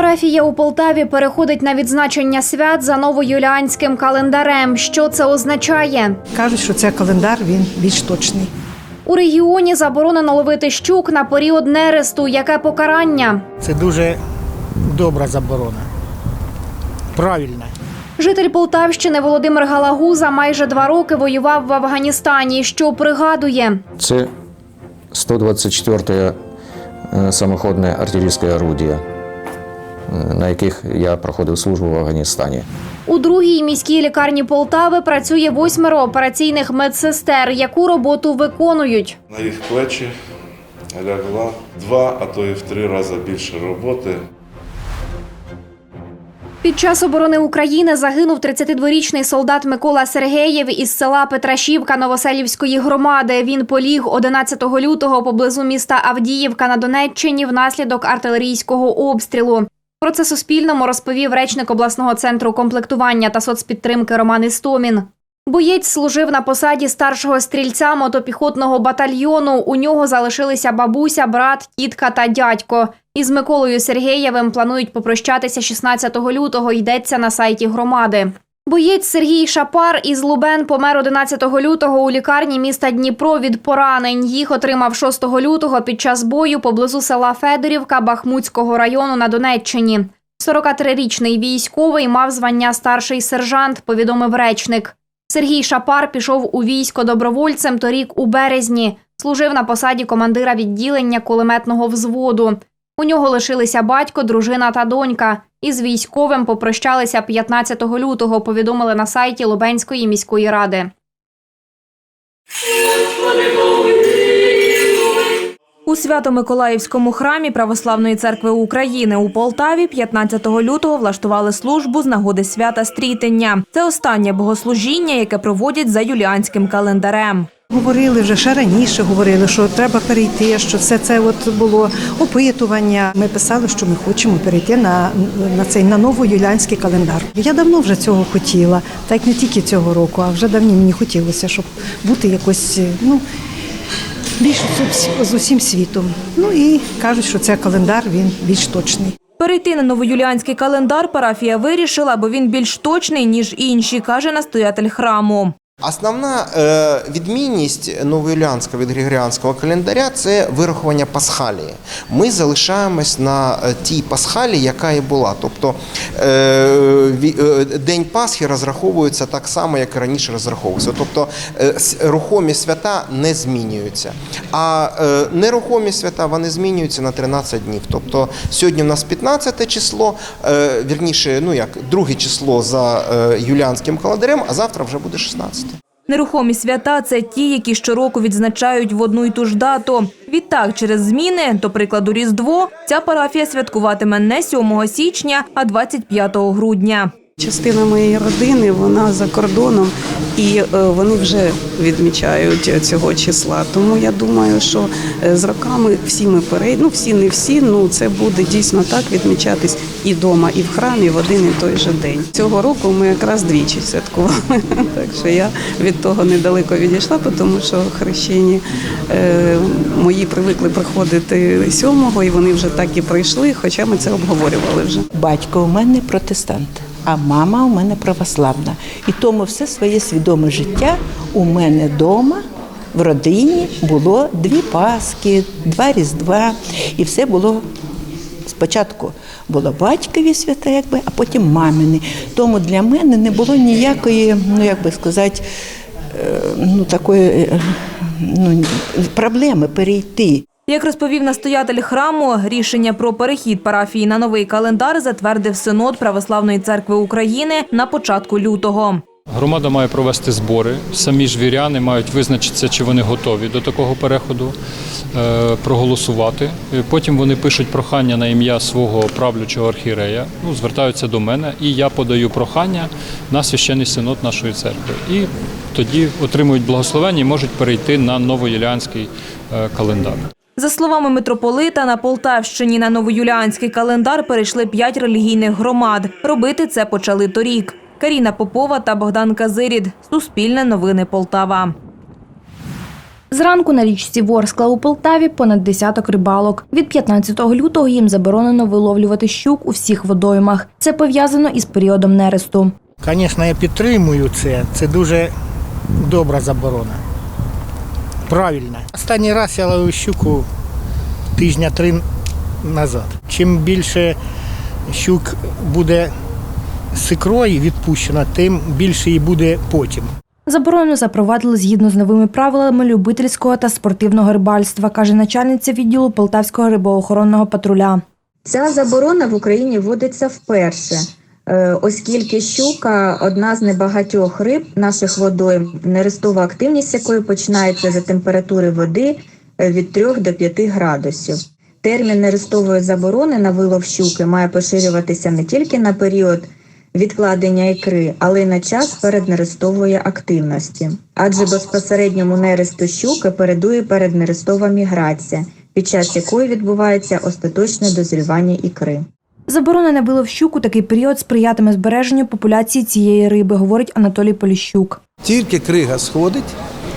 Парафія у Полтаві переходить на відзначення свят за новоюліанським календарем. Що це означає? Кажуть, що це календар він більш точний. У регіоні заборонено ловити щук на період нересту. Яке покарання? Це дуже добра заборона. Правильна. Житель Полтавщини Володимир Галагуза майже два роки воював в Афганістані. Що пригадує? Це 124-е е, самоходне артилерійське орудие, е, на яких я проходив службу в Афганістані. У другій міській лікарні Полтави працює восьмеро операційних медсестер. Яку роботу виконують? На їх плечі лягла два, а то і в три рази більше роботи. Під час оборони України загинув 32-річний солдат Микола Сергеєв із села Петрашівка Новоселівської громади. Він поліг 11 лютого поблизу міста Авдіївка на Донеччині внаслідок артилерійського обстрілу. Про це Суспільному розповів речник обласного центру комплектування та соцпідтримки Роман Істомін. Боєць служив на посаді старшого стрільця мотопіхотного батальйону. У нього залишилися бабуся, брат, тітка та дядько. Із Миколою Сергеєвим планують попрощатися 16 лютого. Йдеться на сайті громади. Боєць Сергій Шапар із Лубен помер 11 лютого у лікарні міста Дніпро від поранень. Їх отримав 6 лютого під час бою поблизу села Федорівка Бахмутського району на Донеччині. 43-річний військовий мав звання старший сержант, повідомив речник. Сергій Шапар пішов у військо добровольцем торік у березні. Служив на посаді командира відділення кулеметного взводу. У нього лишилися батько, дружина та донька. Із військовим попрощалися 15 лютого, повідомили на сайті Лубенської міської ради. У Свято-Миколаївському храмі Православної церкви України у Полтаві 15 лютого влаштували службу з нагоди свята Стрітення. Це останнє богослужіння, яке проводять за юліанським календарем. Говорили вже ще раніше, говорили, що треба перейти, що все це от було опитування. Ми писали, що ми хочемо перейти на, на цей на новоюліанський календар. Я давно вже цього хотіла, так не тільки цього року, а вже давні мені хотілося, щоб бути якось ну більш з- усім світом. Ну і кажуть, що це календар він більш точний. Перейти на новоюліанський календар парафія вирішила, бо він більш точний ніж інші, каже настоятель храму. Основна е, відмінність новоюліанського від григоріанського календаря це вирахування пасхалії. Ми залишаємось на е, тій пасхалії, яка і була. Тобто е, день Пасхи розраховується так само, як і раніше розраховувався. Тобто рухомі свята не змінюються. А нерухомі свята вони змінюються на 13 днів. Тобто сьогодні у нас 15 число, вірніше, ну як друге число за юліанським календарем, а завтра вже буде 16. Нерухомі свята це ті, які щороку відзначають в одну й ту ж дату. Відтак, через зміни, до прикладу, Різдво, ця парафія святкуватиме не 7 січня, а 25 грудня. Частина моєї родини вона за кордоном, і е, вони вже відмічають цього числа. Тому я думаю, що е, з роками всі ми перейдемо, ну всі не всі. Ну це буде дійсно так відмічатись і вдома, і в храмі в один і той же день. Цього року ми якраз двічі святкували. Так що я від того недалеко відійшла, тому що хрещені е, мої привикли приходити сьомого, і вони вже так і прийшли, хоча ми це обговорювали вже. Батько у мене протестант, а мама у мене православна. І тому все своє свідоме життя у мене вдома. В родині було дві Пасхи, два Різдва, і все було спочатку було батькові свята, якби, а потім мамини. Тому для мене не було ніякої, ну як би сказати, е, ну такої е, ну, проблеми перейти. Як розповів настоятель храму, рішення про перехід парафії на новий календар затвердив Синод Православної церкви України на початку лютого. Громада має провести збори. Самі ж віряни мають визначитися, чи вони готові до такого переходу, е, проголосувати. Е, Потім вони пишуть прохання на ім'я свого правлячого архірея, ну, звертаються до мене, і я подаю прохання на священний синод нашої церкви. І тоді отримують благословення і можуть перейти на новоюліанський е, календар. За словами митрополита, на Полтавщині на новоюліанський календар перейшли п'ять релігійних громад. Робити це почали торік. Каріна Попова та Богдан Казирід. Суспільне новини Полтава. Зранку на річці Ворскла у Полтаві понад десяток рибалок. Від 15 лютого їм заборонено виловлювати щук у всіх водоймах. Це пов'язано із періодом нересту. Звісно, я підтримую це. Це дуже добра заборона. Правильна. Останній раз я ловив щуку тижня три назад. Чим більше щук буде з ікрою відпущено, тим більше її буде потім. Заборону запровадили згідно з новими правилами любительського та спортивного рибальства, каже начальниця відділу Полтавського рибоохоронного патруля. Ця заборона в Україні вводиться вперше, оскільки щука одна з небагатьох риб наших водойм, нерестова активність якої починається за температури води е, від 3 до 5 градусів. Термін нерестової заборони на вилов щуки має поширюватися не тільки на період відкладення ікри, але й на час переднерестової активності. Адже безпосередньому нересту щуки передує переднерестова міграція, під час якої відбувається остаточне дозрівання ікри. Заборона на вилов щук у такий період сприятиме збереженню популяції цієї риби, говорить Анатолій Поліщук. Тільки крига сходить,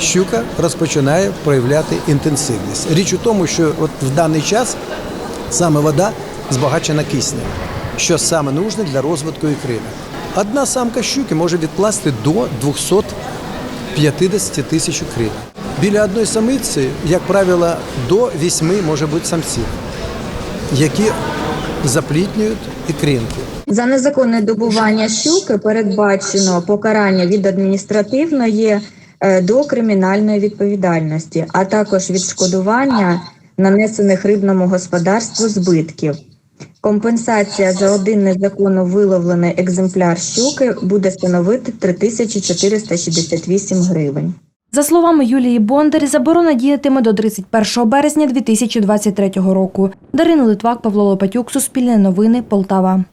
щука розпочинає проявляти інтенсивність. Річ у тому, що от в даний час саме вода збагачена киснем, що саме нужне для розвитку ікрини. Одна самка щуки може відкласти до 250 тисяч ікрин. Біля одної самиці, як правило, до 8 може бути самців, які заплітнюють ікринки. За незаконне добування щуки передбачено покарання від адміністративної е, до кримінальної відповідальності, а також відшкодування нанесених рибному господарству збитків. Компенсація за один незаконно виловлений екземпляр щуки буде становити 3468 гривень. За словами Юлії Бондар, заборона діятиме до 31 березня 2023 року. Дарина Литвак, Павло Лопатюк, Суспільне новини, Полтава.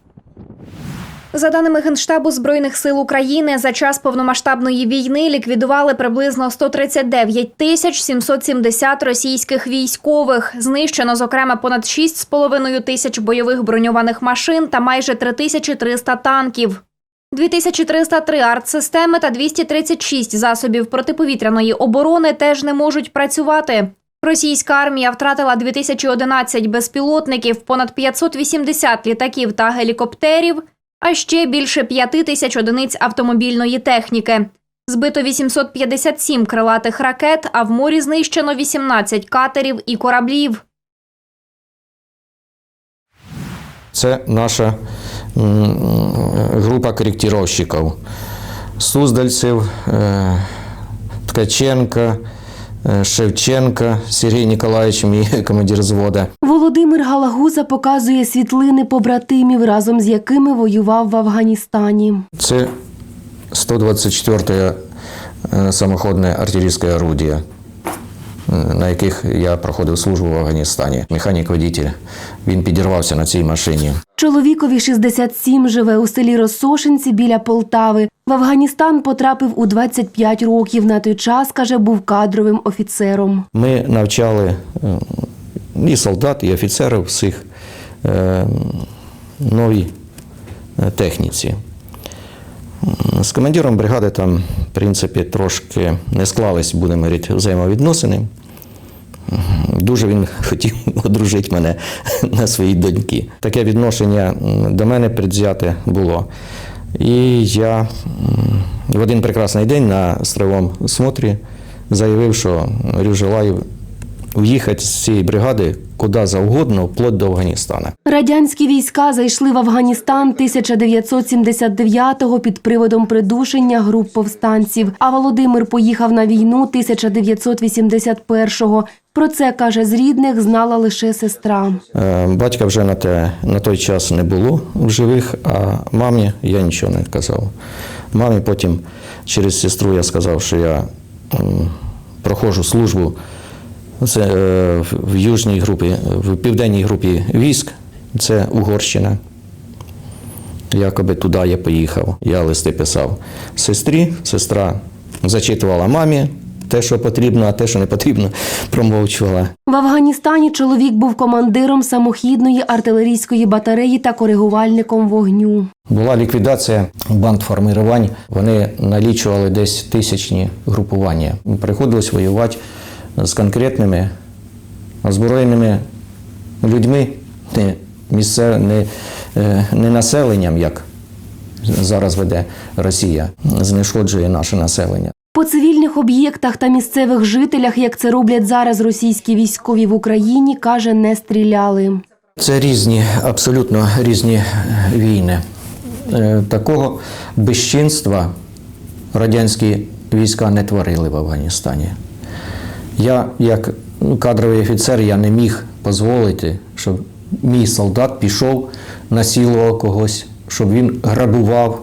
За даними Генштабу Збройних сил України, за час повномасштабної війни ліквідували приблизно 139 тисяч 770 російських військових. Знищено, зокрема, понад 6,5 тисяч бойових броньованих машин та майже 3300 танків. 2303 артсистеми та 236 засобів протиповітряної оборони теж не можуть працювати. Російська армія втратила 2011 безпілотників, понад 580 літаків та гелікоптерів, а ще більше 5 тисяч одиниць автомобільної техніки. Збито 857 крилатих ракет, а в морі знищено 18 катерів і кораблів. Це наша група корректировщиків. Суздальцев, е, Ткаченка, е, Шевченка, Сергій Ніколаєвич, мій командир взвода. Володимир Галагуза показує світлини побратимів, разом з якими воював в Афганістані. Це 124-е е, самоходне артилерійське орудие, е, на яких я проходив службу в Афганістані. Механік-водитель. Він підірвався на цій машині. Чоловікові 67 живе у селі Росошинці біля Полтави. В Афганістан потрапив у 25 років. На той час, каже, був кадровим офіцером. Ми навчали е, і солдат, і офіцерів всіх е, новій е, техніці. З командиром бригади там, в принципі, трошки не склались, будемо говорити, взаємовідносини. Дуже він хотів одружити мене на своїй доньки. Таке відношення до мене предвзяте було. І я в один прекрасний день на строєвому смотрі заявив, що говорю, желаю уїхати з цієї бригади куди завгодно, вплоть до Афганістана. Радянські війська зайшли в Афганістан 1979-го під приводом придушення груп повстанців. А Володимир поїхав на війну 1981-го. Про це каже з рідних, знала лише сестра. Е, Батька вже на, те, на той час не було в живих, а мамі я нічого не казав. Мамі потім через сестру я сказав, що я проходжу службу це, в южній групі, в південній групі військ, це Угорщина. Якоби туди я поїхав. Я листи писав сестрі, сестра зачитувала мамі те, що потрібно, а те, що не потрібно, промовчувала. В Афганістані чоловік був командиром самохідної артилерійської батареї та коригувальником вогню. Була ліквідація банд формирувань. Вони налічували десь тисячні групування. Приходилось воювати з конкретними озброєними людьми, не, місце, не, е, не населенням, як зараз веде Росія, знешкоджує наше населення. По цивільних об'єктах та місцевих жителях, як це роблять зараз російські військові в Україні, каже, не стріляли. Це різні, абсолютно різні е, війни. Е, Такого безчинства радянські війська не творили в Афганістані. Я, як кадровий офіцер, я не міг дозволити, щоб мій солдат пішов, насилував когось, щоб він грабував,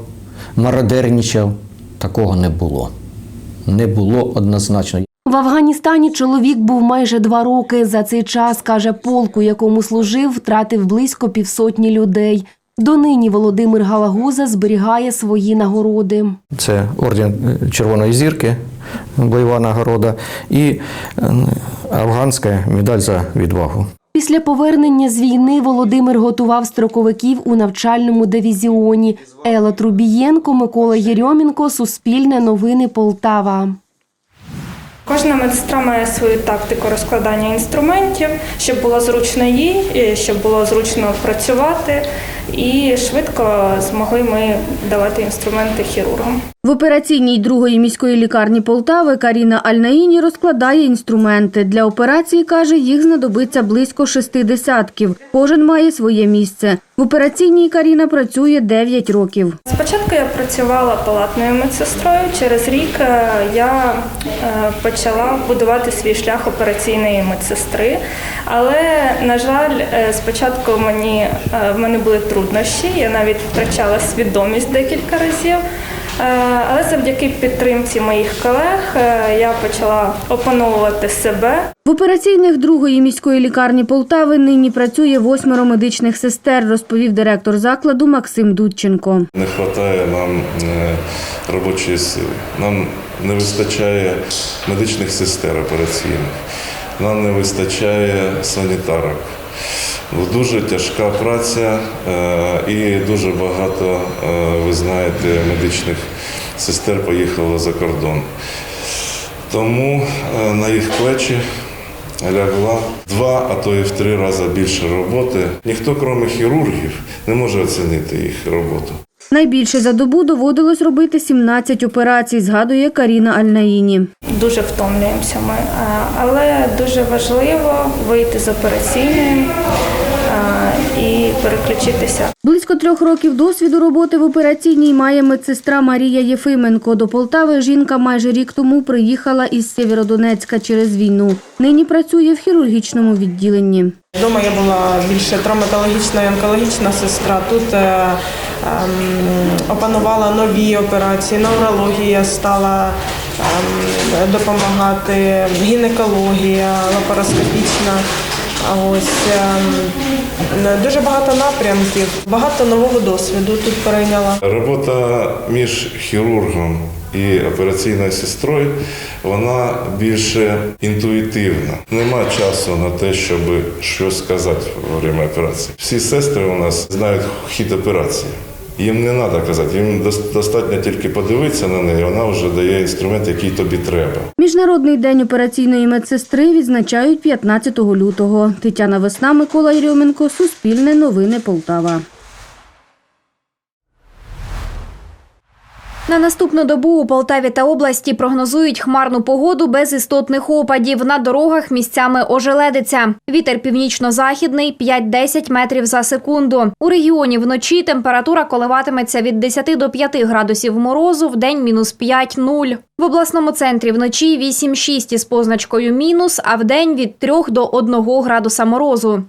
мародернічав. Такого не було. Не було однозначно. В Афганістані чоловік був майже два роки. За цей час, каже, полк, у якому служив, втратив близько півсотні людей. Донині Володимир Галагуза зберігає свої нагороди. Це орден е, Червоної зірки, бойова нагорода, і е, афганська медаль за відвагу. Після повернення з війни Володимир готував строковиків у навчальному дивізіоні. Ела Трубієнко, Микола Єрьомінко, Суспільне новини Полтава. Кожна медсестра має свою тактику розкладання інструментів, щоб було зручно їй, щоб було зручно працювати, і швидко змогли ми давати інструменти хірургам. В операційній другої міської лікарні Полтави Каріна Альнаїні розкладає інструменти. Для операції, каже, їх знадобиться близько шести десятків. Кожен має своє місце. В операційній Каріна працює 9 років. Спочатку я працювала палатною медсестрою. Через рік е, я е, почала будувати свій шлях операційної медсестри. Але, на жаль, е, спочатку мені в мене були труднощі. Я навіть втрачала свідомість декілька разів. Е, Але завдяки підтримці моїх колег е, я почала опановувати себе. В операційних другої міської лікарні Полтави нині працює восьмеро медичних сестер, розповів директор закладу Максим Дудченко. Не вистачає нам е, робочої сили. Нам не вистачає медичних сестер операційних, нам не вистачає санітарок. Дуже тяжка праця і дуже багато, ви знаєте, медичних сестер поїхало за кордон. Тому е, на їх плечі лягла два, а то і в три рази більше роботи. Ніхто, крім хірургів, не може оцінити їх роботу. Найбільше за добу доводилось робити 17 операцій, згадує Каріна Альнаїні. Дуже втомлюємося ми, але дуже важливо вийти з операційної переключитися. Близько трьох років досвіду роботи в операційній має медсестра Марія Єфименко. До Полтави жінка майже рік тому приїхала із Сєвєродонецька через війну. Нині працює в хірургічному відділенні. Вдома я була більше травматологічна і онкологічна сестра. Тут е, ем, опанувала нові операції, неврологія стала ем, допомагати, гінекологія, лапароскопічна. Ось ем, дуже багато напрямків, багато нового досвіду тут перейняла. Робота між хірургом і операційною сестрою вона більше інтуїтивна. Нема часу на те, щоб щось сказати во время операції. Всі сестри у нас знають хід операції. Їм не треба казати, їм дос- достатньо тільки подивитися на неї, вона вже дає інструмент, який тобі треба. Міжнародний день операційної медсестри відзначають 15 лютого. Тетяна Весна, Микола Єрьоменко, Суспільне новини Полтава. На наступну добу у Полтаві та області прогнозують хмарну погоду без істотних опадів. На дорогах місцями ожеледиться. Вітер північно-західний 5-10 метрів за секунду. У регіоні вночі температура коливатиметься від 10 до 5 градусів морозу, в день мінус 5-0. В обласному центрі вночі 8-6 із позначкою мінус, а в день від 3 до 1 градуса морозу.